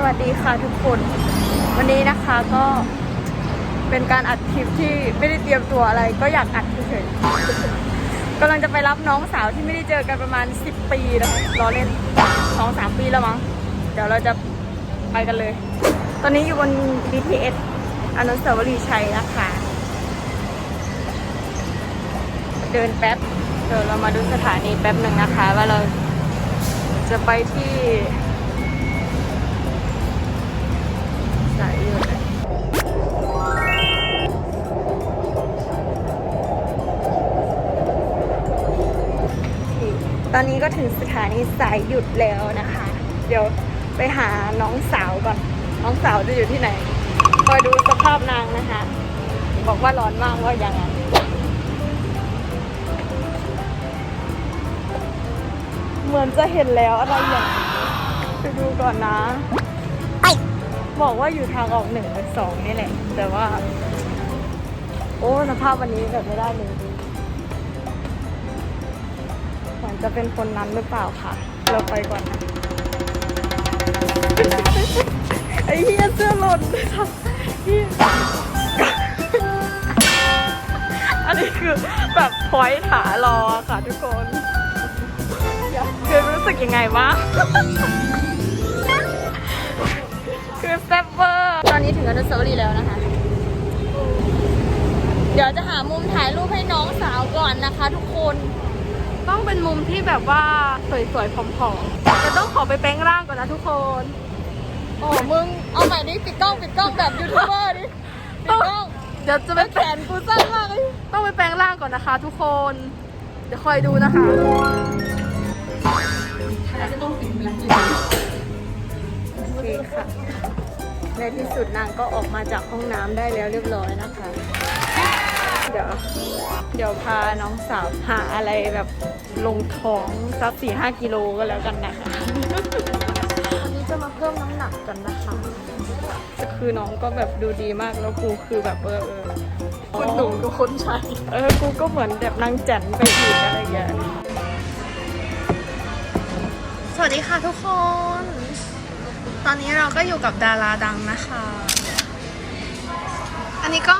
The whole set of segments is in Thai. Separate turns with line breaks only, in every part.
สวัสดีค่ะทุกคน วันนี้นะคะก็เป็นการอัดคลิปที่ไม่ได้เตรียมตัวอะไร ก็อยากอัดเฉยๆกำลังจะไปรับน้องสาวที่ไม่ได้เจอกันประมาณ 10 ปีแล้วรอเล่นสองสามปีแล้วมั้ง เดี๋ยวเราจะไปกันเลย ตอนนี้อยู่บน BTS อนุสาวรีย์ชัยนะคะเดินแป๊บ เดี๋ยวเรามาดูสถานีแป๊บหนึ่งนะคะ ว่าเราจะไปที่ สายหยุดตอนนี้ก็ถึงสถานีสายหยุดแล้วนะคะ เดี๋ยวไปหาน้องสาวก่อน น้องสาวจะอยู่ที่ไหนคอยดูสภาพนางนะคะ บอกว่าร้อนมากว่ายังไงเหมือนจะเห็นแล้วอะไรอย่างนี้ไปดูก่อนนะ บอกว่าอยู่ทางออกหนึ่งกับสองนี่แหละ แต่ว่า โอ้สภาพวันนี้แบบไม่ได้เลยเหมือนจะเป็นคนนั้นหรือเปล่าค่ะ เราไปก่อนนะ ไอ้เฮียเสื้อหล่นอันนี้คือแบบพอยต์หารอค่ะทุกคนคือรู้สึกยังไงบ้าง คือแซ่บเวอร์ตอนนี้ถึงอนุสาวรีย์แล้วนะคะ เดี๋ยวจะหามุมถ่ายรูปให้น้องสาวก่อนนะคะ ทุกคน ต้องเป็นมุมที่แบบว่าสวยๆผอมๆจะต้องขอไปแปลงร่างก่อนนะทุกคน โอ้มึง เอาใหม่ดิปิดกล้องปิดกล้องแบบยูทูบเบอร์ดิปิดกล้อง
เดี๋ยวจะไป
แขนกูสั้นมากเลย
ต้องไปแปลงร่างก่อนนะคะ ทุกคน เดี๋ยวคอยดูนะคะ
โอเค ค่ะ ในที่สุดนางก็ออกมาจากห้องน้ำได้แล้วเรียบร้อยนะคะ เดี๋ยวเดี๋ยวพาน้องสาวหาอะไรแบบลงท้องสักสี่ห้ากิโลก็แล้วกันนะคะ วันนี้จะมาเพิ่มน้ำหนักกันนะคะคือน้องก็แบบดูดีมากแล้วกูคือแบบเออเออ
คุณหนุ่มกับคนใช้
เออกูก็เหมือนแบบนางแจันไปอีกอะไรอย่างเงี้ย
สวัสดีค่ะทุกคนต อนนี้เราก็อยู่กับดาราดังนะคะ อันนี้ก็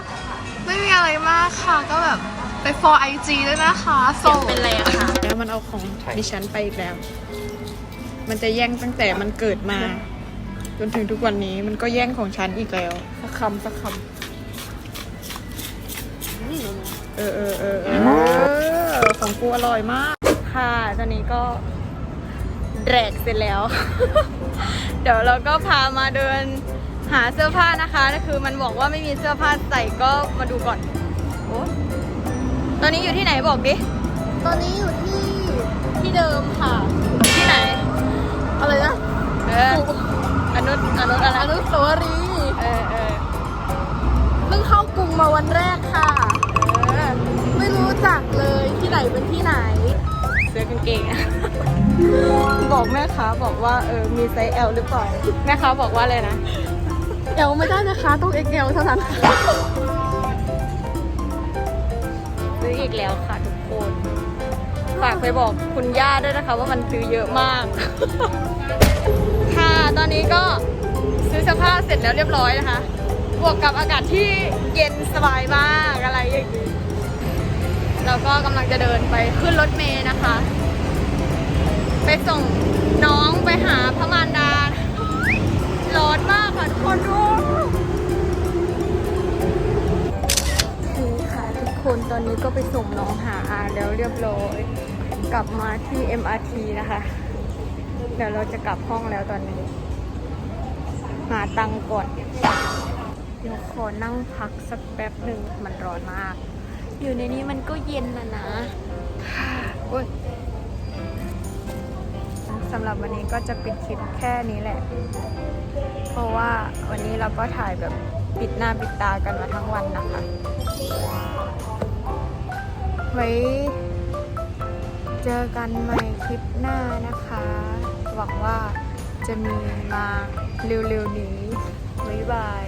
ไม่มีอะไรมากค่ะ ก็แบบไป for IG ด้วยนะคะโสด
เป็นไรอะค่ะ แล้วมันเอาของดิฉันไปอีกแล้ว มันจะแย่งตั้งแต่มันเกิดมา จนถึงทุกวันนี้มันก็แย่งของฉันอีกแล้วสักคำสักคำเออเออเออเออของกูอร่อยมาก ค่ะ ตอนนี้ก็ แดกเสร็จแล้ว เดี๋ยวเราก็พามาเดินหาเสื้อผ้านะคะก็คือมันบอกว่าไม่มีเสื้อผ้าใส่ก็มาดูก่อนโอ้ตอนนี้อยู่ที่ไหนบอกดิ
ตอนนี้อยู่ที่
ที่เดิมค่ะ ที่ไหน
อะไรนะ
เอออนุอนุอะไร
อนุสาวรีย์
เออเออ
เพิ่งเข้ากรุงมาวันแรกค่ะ
เออ
ไม่รู้จักเลยที่ไหนเป็นที่ไหน
เสื้อกางเกงอะ บอกแม่ค้าบอกว่าเออมีไซส์ L หรือเปล่าแม่ค้าบอกว่าอะไรนะ
เอลไม่ได้นะคะต้อง XL เท่านั้น
ซื้ออีกแล้วค่ะทุกคนฝากไปบอกคุณย่าด้วยนะคะ ว่ามันซื้อเยอะมาก ค่ะตอนนี้ก็ซื้อเสื้อผ้าเสร็จแล้วเรียบร้อยนะคะ บวกกับอากาศที่เย็นสบายมากอะไรอย่างนี้เราก็กำลังจะเดินไปขึ้นรถเมล์นะคะ ไปส่งน้องไปหาพระมารดา ร้อนมากค่ะทุกคนดูนี่ค่ะทุกคนตอนนี้ก็ไปส่งน้องหาอาแล้วเรียบร้อย กลับมาที่ MRT นะคะ เดี๋ยวเราจะกลับห้องแล้วตอนนี้ หาตังก่อนเดี๋ยวขอนั่งพักสักแป๊บหนึ่งมันร้อนมาก อยู่ในนี้มันก็เย็นนะนะโอ๊ย สำหรับวันนี้ก็จะปิดคลิปแค่นี้แหละ เพราะว่าวันนี้เราก็ถ่ายแบบปิดหน้าปิดตากันมาทั้งวันนะคะ ไว้เจอกันใหม่คลิปหน้านะคะ หวังว่าจะมีมาเร็วๆนี้ บ๊ายบาย